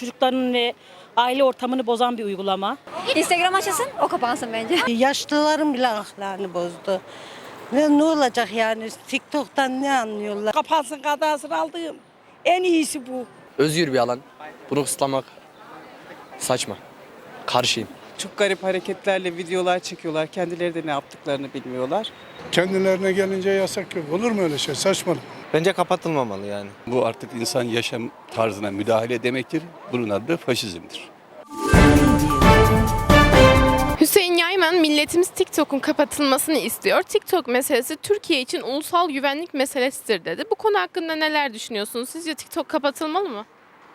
çocukların ve aile ortamını bozan bir uygulama. Instagram açılsın o kapansın bence. Yaşlıların bile ahlakını bozdu. Ne, ne olacak yani TikTok'tan ne anlıyorlar? Kapansın kadasını aldığım en iyisi bu. özgür bir alan. Bunu kısıtlamak saçma. Karşıyım. Çok garip hareketlerle videolar çekiyorlar. Kendileri de ne yaptıklarını bilmiyorlar. Kendilerine gelince yasak yok. Olur mu öyle şey? Saçmalık. Bence kapatılmamalı yani. Bu artık insan yaşam tarzına müdahale demektir. Bunun adı faşizmdir. Hüseyin Yayman milletimiz TikTok'un kapatılmasını istiyor. TikTok meselesi Türkiye için ulusal güvenlik meselesidir dedi. Bu konu hakkında neler düşünüyorsunuz? Sizce TikTok kapatılmalı mı?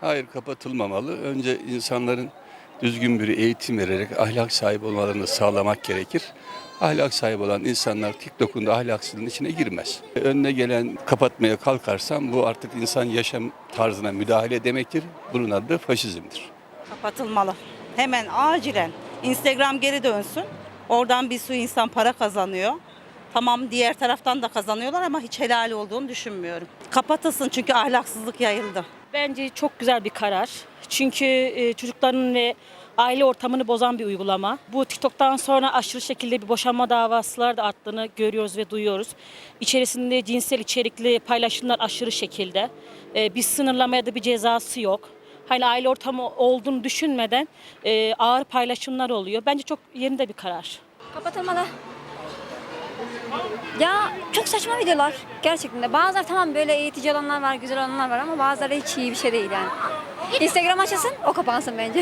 Hayır kapatılmamalı. Önce insanların düzgün bir eğitim vererek ahlak sahibi olmalarını sağlamak gerekir. Ahlak sahibi olan insanlar TikTok'un da ahlaksızlığın içine girmez. Önüne gelen kapatmaya kalkarsam bu artık insan yaşam tarzına müdahale demektir. Bunun adı faşizmdir. Kapatılmalı. Hemen acilen. Instagram geri dönsün. Oradan bir sürü insan para kazanıyor. Tamam diğer taraftan da kazanıyorlar ama hiç helal olduğunu düşünmüyorum. Kapatılsın çünkü ahlaksızlık yayıldı. Bence çok güzel bir karar. Çünkü e, çocukların ve aile ortamını bozan bir uygulama. Bu TikTok'tan sonra aşırı şekilde bir boşanma davasılar da arttığını görüyoruz ve duyuyoruz. İçerisinde cinsel içerikli paylaşımlar aşırı şekilde. E, bir sınırlamaya da bir cezası yok. Hani aile ortamı olduğunu düşünmeden e, ağır paylaşımlar oluyor. Bence çok yerinde bir karar. Kapatılmalı. Ya çok saçma videolar gerçekten de. Bazıları tamam böyle eğitici olanlar var, güzel olanlar var ama bazıları hiç iyi bir şey değil yani. Instagram açılsın o kapansın bence.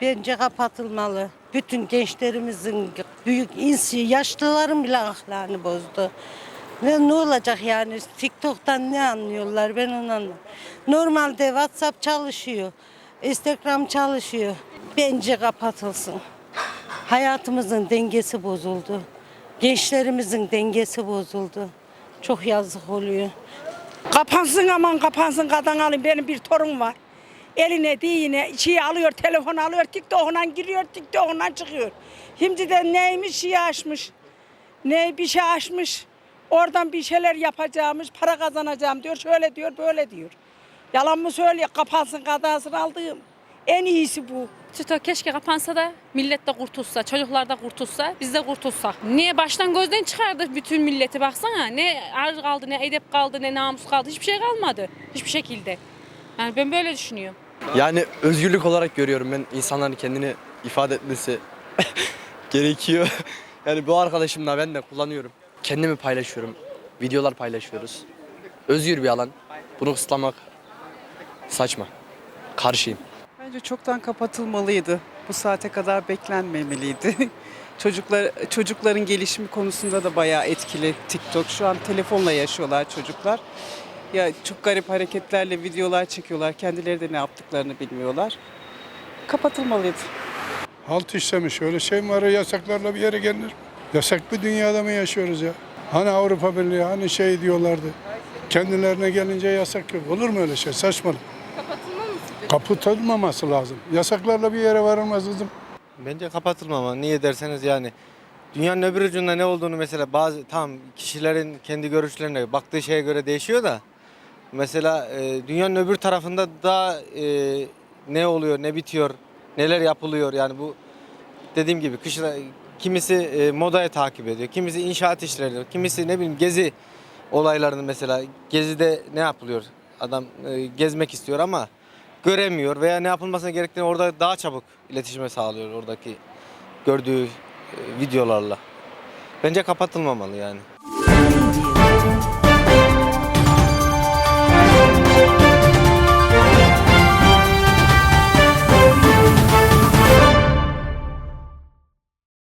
Bence kapatılmalı. Bütün gençlerimizin, büyük insi, yaşlıların bile ahlakını bozdu. Ne, ne olacak yani TikTok'tan ne anlıyorlar ben onu anlamadım. Normalde WhatsApp çalışıyor, Instagram çalışıyor. Bence kapatılsın. Hayatımızın dengesi bozuldu. Gençlerimizin dengesi bozuldu. Çok yazık oluyor. Kapansın aman kapansın kadın alayım. Benim bir torun var. Eline diyine içiye alıyor, telefon alıyor, TikTok'una giriyor, TikTok'una çıkıyor. Şimdi de neymiş şey açmış. Ne bir şey açmış. Oradan bir şeyler yapacağımış, para kazanacağım diyor. Şöyle diyor, böyle diyor. Yalan mı söylüyor? Kapansın kadasını aldığım. En iyisi bu. TikTok keşke kapansa da millet de kurtulsa, çocuklar da kurtulsa, biz de kurtulsak. Niye baştan gözden çıkardık bütün milleti baksana. Ne ar kaldı, ne edep kaldı, ne namus kaldı. Hiçbir şey kalmadı. Hiçbir şekilde. Yani ben böyle düşünüyorum. Yani özgürlük olarak görüyorum ben insanların kendini ifade etmesi gerekiyor. Yani bu arkadaşımla ben de kullanıyorum. Kendimi paylaşıyorum. Videolar paylaşıyoruz. Özgür bir alan. Bunu kısıtlamak saçma. Karşıyım. Bence çoktan kapatılmalıydı. Bu saate kadar beklenmemeliydi. Çocuklar çocukların gelişimi konusunda da bayağı etkili TikTok. Şu an telefonla yaşıyorlar çocuklar. Ya çok garip hareketlerle videolar çekiyorlar. Kendileri de ne yaptıklarını bilmiyorlar. Kapatılmalıydı. Halt işlemiş. Öyle şey mi var? ya, Yasaklarla bir yere gelinir. Yasak bir dünyada mı yaşıyoruz ya? Hani Avrupa Birliği, hani şey diyorlardı. Kendilerine gelince yasak yok. Olur mu öyle şey? Saçmalık. Kapatılmaması lazım. Yasaklarla bir yere varılmaz kızım. Bence kapatılmamalı. Niye derseniz yani dünyanın öbür ucunda ne olduğunu mesela bazı tam kişilerin kendi görüşlerine baktığı şeye göre değişiyor da mesela e, dünyanın öbür tarafında da e, ne oluyor, ne bitiyor, neler yapılıyor yani bu dediğim gibi kışla kimisi e, modaya takip ediyor, kimisi inşaat işleri kimisi ne bileyim gezi olaylarını mesela gezide ne yapılıyor? Adam e, gezmek istiyor ama göremiyor veya ne yapılmasına gerektiğini orada daha çabuk iletişime sağlıyor oradaki gördüğü e, videolarla. Bence kapatılmamalı yani.